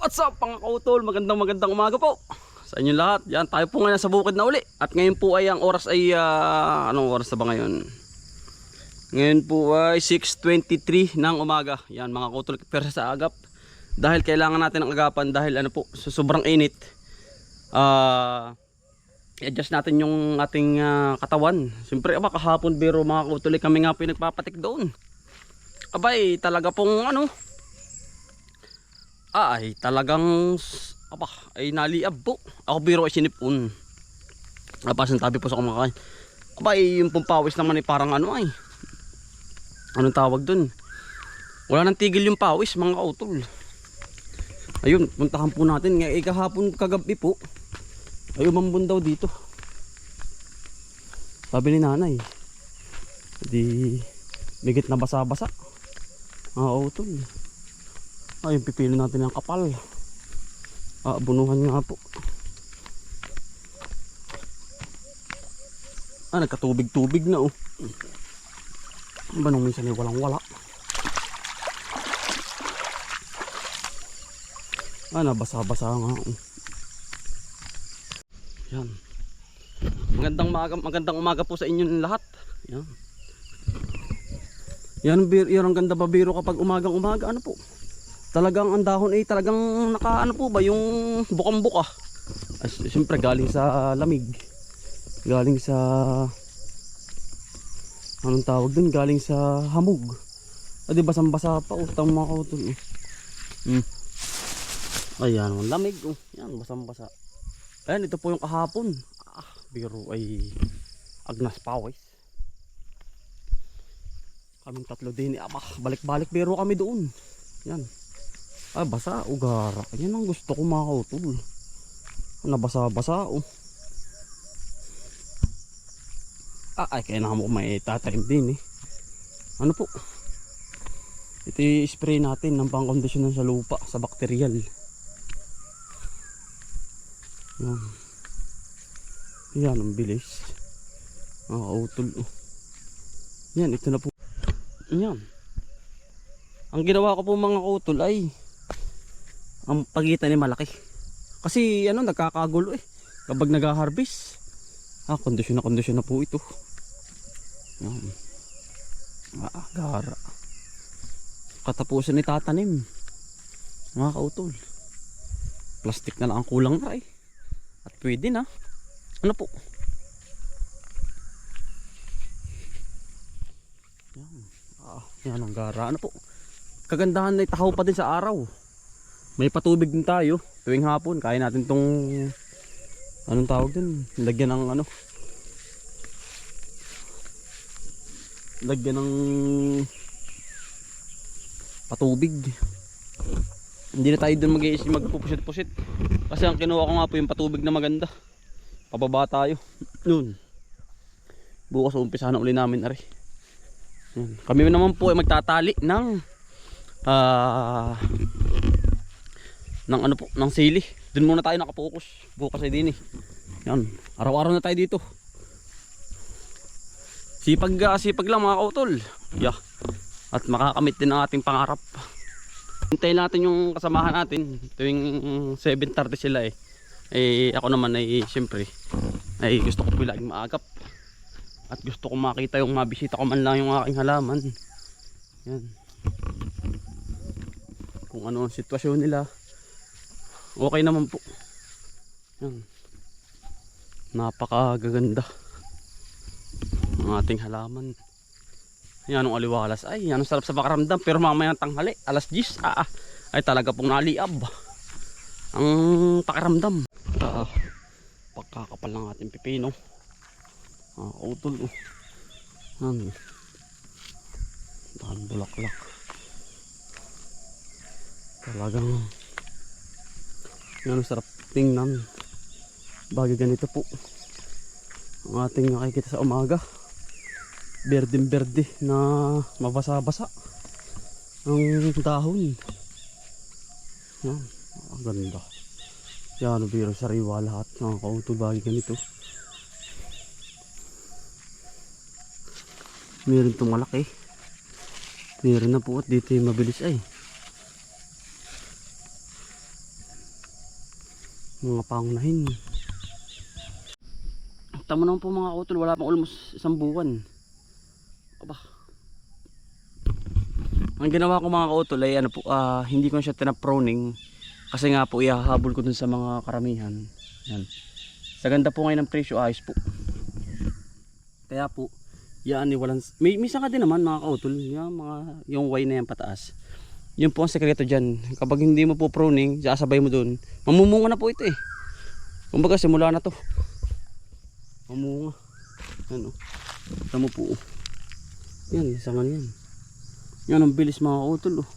What's up mga kautol? Magandang magandang umaga po sa inyo lahat. Yan, tayo po ngayon sa bukid na uli. At ngayon po ay ang oras ay, ah, anong oras na ba ngayon? Ngayon po ay 6.23 ng umaga. Yan mga kautol, pero sa agap. Dahil kailangan natin ng agapan dahil ano po, sa sobrang init. Ah... i-adjust natin yung ating ah, katawan. Siyempre, aba, kahapon biro mga kautuloy kami nga po yung nagpapatik doon. Abay, talaga pong ano, ay talagang, aba, ay naliab po. Ako biro ay sinipon. Aba, tabi po sa kumakain. Aba, ay, yung pumpawis naman ay parang ano ay. Anong tawag dun? Wala nang tigil yung pawis, mga kautol. Ayun, puntahan po natin. Nga, eh, kahapon kagabi po. Ay, umambon daw dito. Sabi ni nanay. Di, bigit na basa-basa. Ah, utol. Ay, yung natin ng kapal. Ah, bunuhan nga po. Ah, nagkatubig-tubig na oh. Ba nung minsan ay walang-wala? Ah, nabasa-basa nga oh. Yan. Magandang umaga, magandang umaga po sa inyong lahat. Yan. Yan, bir, yan ang ganda ba biro kapag umagang umaga ano po. Talagang ang dahon ay talagang naka ano po ba yung bukang buka. Ay, siyempre galing sa lamig. Galing sa anong tawag dun? Galing sa hamog. Ah, di basang basa pa utang mga kautol. oh. Hmm. Ayan, ang lamig oh. Yan, basang basa. Ayan, ito po yung kahapon. Ah, biro ay agnas pawis. Kaming tatlo din. Ah, bah, balik-balik biro kami doon. Yan. Ah, basa, ugara. Yan ang gusto ko mga kautol. Nabasa-basa oh. Ah, ay, kaya na mo may tatanim din eh. Ano po? Ito i-spray natin ng pang-conditioner sa lupa, sa bacterial. Yan. Yan, ang bilis. Ah, utol. Oh. Yan, ito na po. Yan. Ang ginawa ko po mga utol ay ang pagitan ni malaki. Kasi ano, nagkakagulo eh. Kapag nag-harvest. Ah, kondisyon na kondisyon na po ito. Yan. Ah, gara. Katapusan ni tatanim. Mga kautol. Plastic na lang ang kulang na eh. At pwede na. Ano po? Yan. Ah, yan ang gara. Ano po? Kagandahan na itahaw pa din sa araw. May patubig din tayo. Tuwing hapon, kaya natin tong anong tawag din? Lagyan ng ano? Lagyan ng patubig. Hindi na tayo doon mag-iisip magpupusit-pusit. Kasi ang kinuha ko nga po yung patubig na maganda. Pababa tayo. Yun. Bukas umpisa na uli namin ari. Kami naman po ay magtatali ng ah ng ano po, ng sili. Doon muna tayo nakapokus. Bukas ay din eh. Yan. Araw-araw na tayo dito. Sipag, ah, sipag lang mga kautol. Yeah. At makakamit din ang ating pangarap. Hintayin natin yung kasamahan natin tuwing 7.30 sila eh. Eh ako naman ay siyempre ay gusto ko po laging maagap. At gusto ko makita yung mabisita ko man lang yung aking halaman. Yan. Kung ano ang sitwasyon nila. Okay naman po. Yan. Napakagaganda. Ang ating halaman. Yan ang aliwalas. Ay, yan ang sarap sa pakaramdam. Pero mamaya tanghali, alas 10, ah, ah, ay talaga pong naliab. Ang pakaramdam. Ah, pagkakapal ng ating pipino. Ah, utol. Oh. Yan. Dahan bulaklak. Talagang yan sarap tingnan. Bagay ganito po. Ang ating nakikita sa umaga. Berdeng berde na mabasa-basa ang dahon. Yan ang ganda yan biro sariwa lahat. Ng kautol bagay ganito. Meron itong malaki. Meron na po at dito yung mabilis ay Mga pangunahin. Tama naman po mga utol, wala pang almost isang buwan. Aba. Ang ginawa ko mga kautol ay ano po, ah, hindi ko siya tinaproning kasi nga po ihahabol ko dun sa mga karamihan. Yan. Sa ganda po ngayon ng presyo, ayos po. Kaya po, yan ni walang may misa ka din naman mga kautol, yung mga yung Y na yan pataas. Yun po ang sekreto diyan. Kapag hindi mo po pruning, sasabay mo doon. Mamumunga na po ito eh. Kumbaga simula na to. Mamunga. Yan oh. Tama po. oh. Yan, isa nga yan. Yan ang bilis mga kautol oh.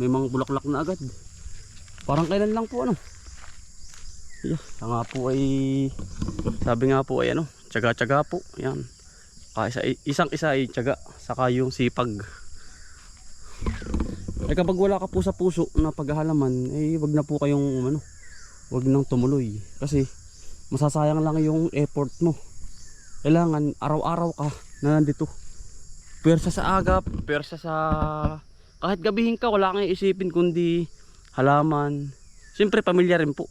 May mga bulaklak na agad. Parang kailan lang po ano. Yeah, nga po ay sabi nga po ay ano, tsaga-tsaga po. Yan. Kaysa isang isa ay tsaga saka yung sipag. Eh kapag wala ka po sa puso na paghahalaman, eh wag na po kayong ano, wag nang tumuloy kasi masasayang lang yung effort mo. Kailangan araw-araw ka na nandito. Pwersa sa agap, pwersa sa kahit gabihin ka wala kang isipin kundi halaman. Siyempre pamilya rin po.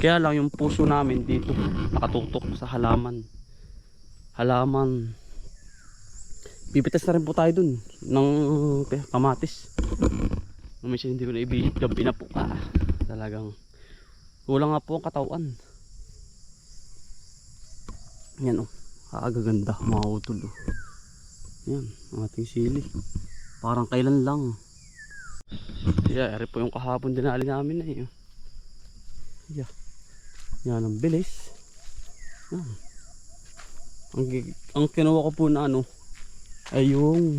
Kaya lang yung puso namin dito nakatutok sa halaman. Halaman. Pipitas na rin po tayo dun ng kamatis. Minsan hindi ko na ibihit gabi na po. Ah, talagang kulang nga po ang katawan. Yan o. Oh, kaagaganda mga utol oh. Yan, ang ating sili. Parang kailan lang. Yeah, eri po yung kahapon dinali namin na yun. Yeah. Yan ang bilis. Yan. Ang, ang kinuha ko po na ano ay yung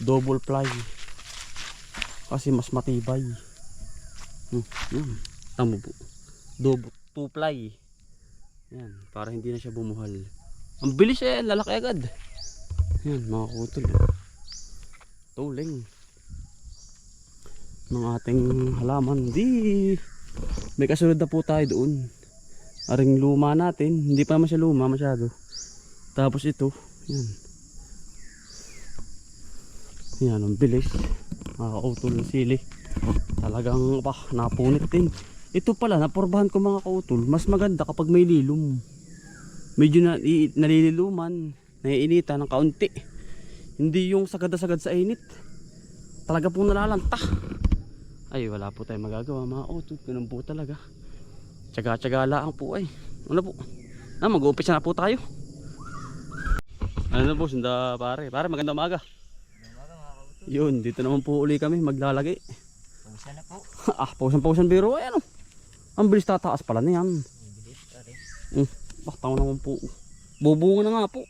double ply. Kasi mas matibay. Hmm, yan. Tamo po. Double two ply. Yan, para hindi na siya bumuhal. Ang bilis eh, lalaki agad. Yan, mga kutol. Tuling. Ng ating halaman. Di. May kasunod na po tayo doon. Aring luma natin. Hindi pa naman siya luma masyado. Tapos ito. Yan. Yan, ang bilis. Mga kautol ng sili. Talagang, bah, napunit din. Ito pala, naporbahan ko mga kautol. Mas maganda kapag may lilom. Medyo na, i, nalililuman. Naiinita ng kaunti. Hindi yung sagad-sagad sa init. Talaga pong nalalanta. Ay, wala po tayong magagawa mga kautol. Ganun po talaga. Tsaga-tsaga lang po ay. Ano po? Ah, mag-uumpisa na po tayo. Ano po, sunda pare. Pare, maganda umaga. Yun, dito naman po uli kami maglalagay. Pusa na po. ah, pausan-pausan biro ay ano. Ang bilis tataas pala niyan. Bilis pare. Mm, ah, tama naman po. Bubunga na nga po.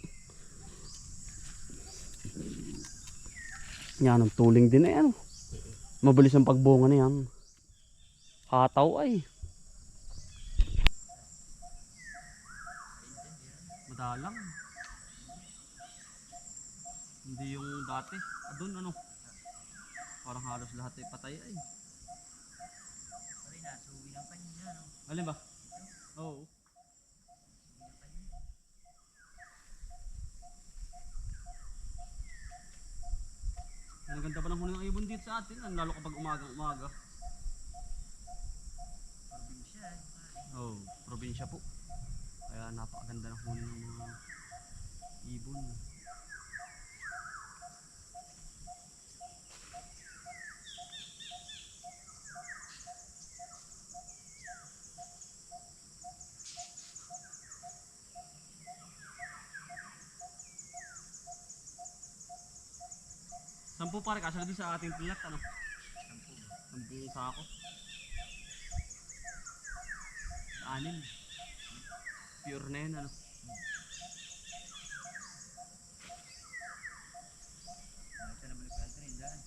Yan ang tuling din ay ano. Mabilis ang pagbunga na yan. Hataw ay. Madalang. Hindi yung dati. Adun ano. Parang halos lahat ay patay ay. Pare, nasuwi ng kanya. No? Alin ba? Oo. Ang ganda pa ng huli ng ibon dito sa atin, ang lalo kapag umagang umaga. Probinsya. eh. Oo, oh, probinsya po. Kaya napakaganda ng huli ng mga ibon. Sampu pare, kasunod din sa ating pilat, ano? Sampu ba? Sampu sako. Anim. Pure na yun? Ano siya naman nagkalta rin daan.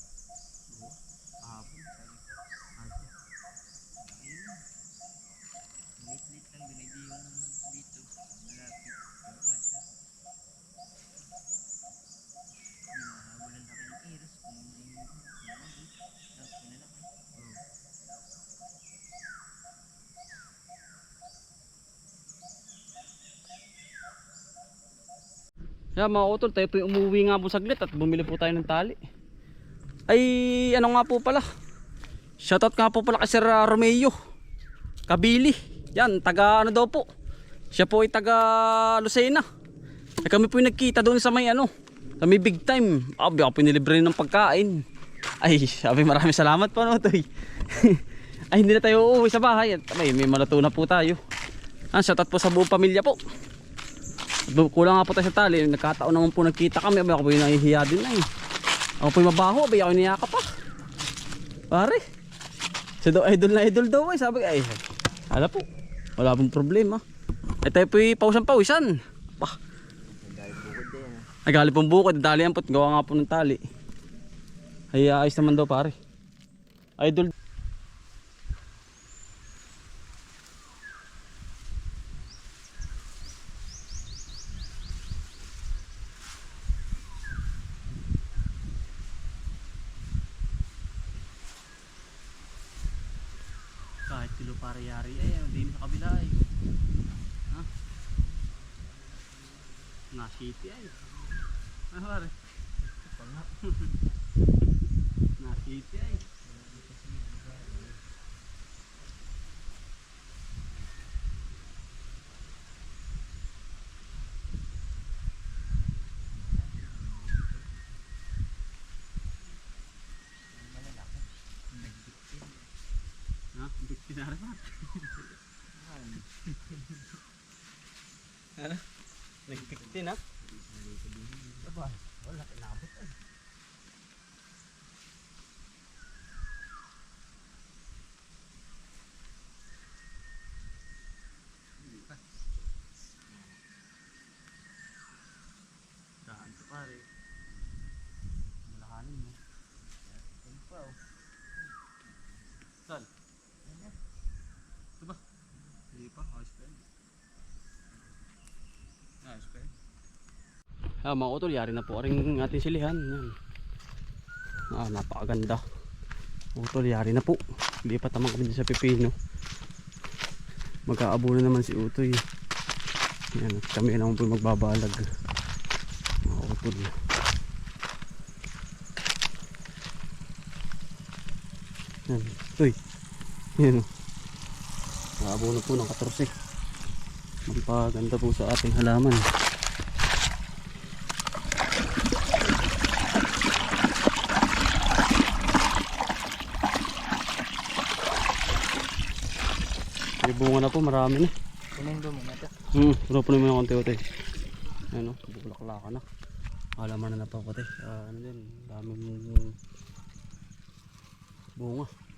Oo. Kahapon. Ayos na. Ayun. Lit-lit lang din. Hindi yung dito. Malapit. Pero pa siya. Hindi makahawalan na kayo ng iris. Kung hindi yung malaki. Tapos pinalaki. Oo. Kaya mga utol, tayo po umuwi nga po saglit at bumili po tayo ng tali. Ay, ano nga po pala. Shoutout nga po pala kay Sir ah, Romeo. Kabili. Yan, taga ano daw po. Siya po ay taga Lucena. Eh, kami po yung nagkita doon sa may ano, sa may big time. Abi ako pinilibre ng pagkain. Ay, sabi maraming salamat po no, Toy. ay, hindi na tayo uuwi sa bahay. At may, may maluto na po tayo. Ah, shoutout po sa buong pamilya po. Kulang nga po tayo sa tali. Nagkataon naman po nagkita kami. Ako po yung nahihiya din na eh. Ako po yung mabaho. Abi ako niyaka pa. Pare. Siya daw idol na idol daw eh. Sabi ay. Hala po. Wala pong problema. Ay tayo po yung pausan-pausan. Pa. Ay gali pong bukod. Dali ang pot. Gawa nga po ng tali. Ay ayos naman daw pare. Idol. na city ay. Ano ba rin? na city ay. Huh? Nag-15 ha? Aba, wala kinabot ay. Dahan ka pare. Malahanin mo. Ano pa oh. Sal. Ito ba? Hindi pa, house friend yan. Ah, mga utol, yari na po rin ating silihan. Yan. Ah, napakaganda. Utol, yari na po. Lipat naman kami sa Pipino. Mag-aabo na naman si Utoy. Yan, at kami naman po magbabalag. Mga utol. Yan, Utoy. Yan o. Nakaabo na po ng 14. Magpaganda po sa ating halaman. May bunga na po, marami na. Kunin mo muna ito. Hmm, puno mo ng konti-konti. Ano, bulaklaka na. Halaman na napapatay. Ah, ano din, daming bunga.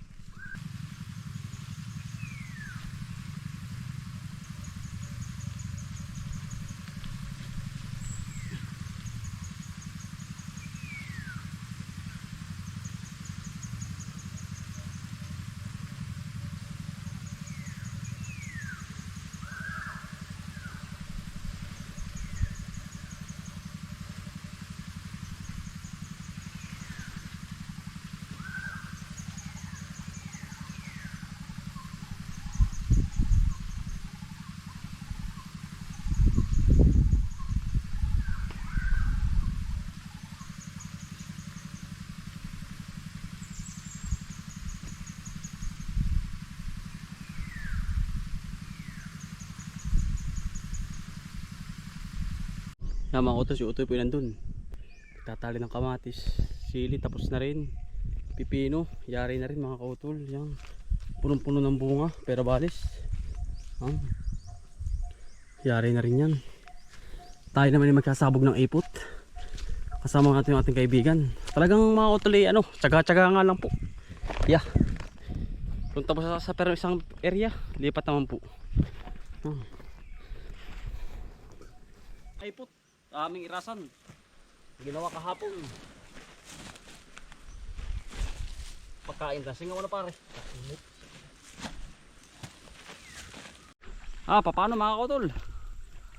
Yan mga utos, si Utoy po nandun. Tatali ng kamatis. Sili, tapos na rin. Pipino, yari na rin mga kautol. Yan. Punong-puno ng bunga, pero balis. Yan. Yari na rin yan. Tayo naman ay magkasabog ng ipot. Kasama natin yung ating kaibigan. Talagang mga kautol eh, ano, tsaga-tsaga nga lang po. Yeah. Punta po sa, sa pero isang area, lipat naman po. Yan. Ipot aming irasan. Ginawa kahapon. Pagkain kasi nga wala pare. Ah paano mga kotol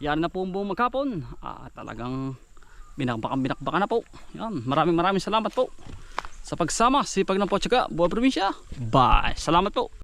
yan na po ang buong magkapon ah talagang binakbakan binakbakan na po. Yan maraming maraming salamat po. Sa pagsama sipag ng Potsaka buong probinsya. Bye. Salamat po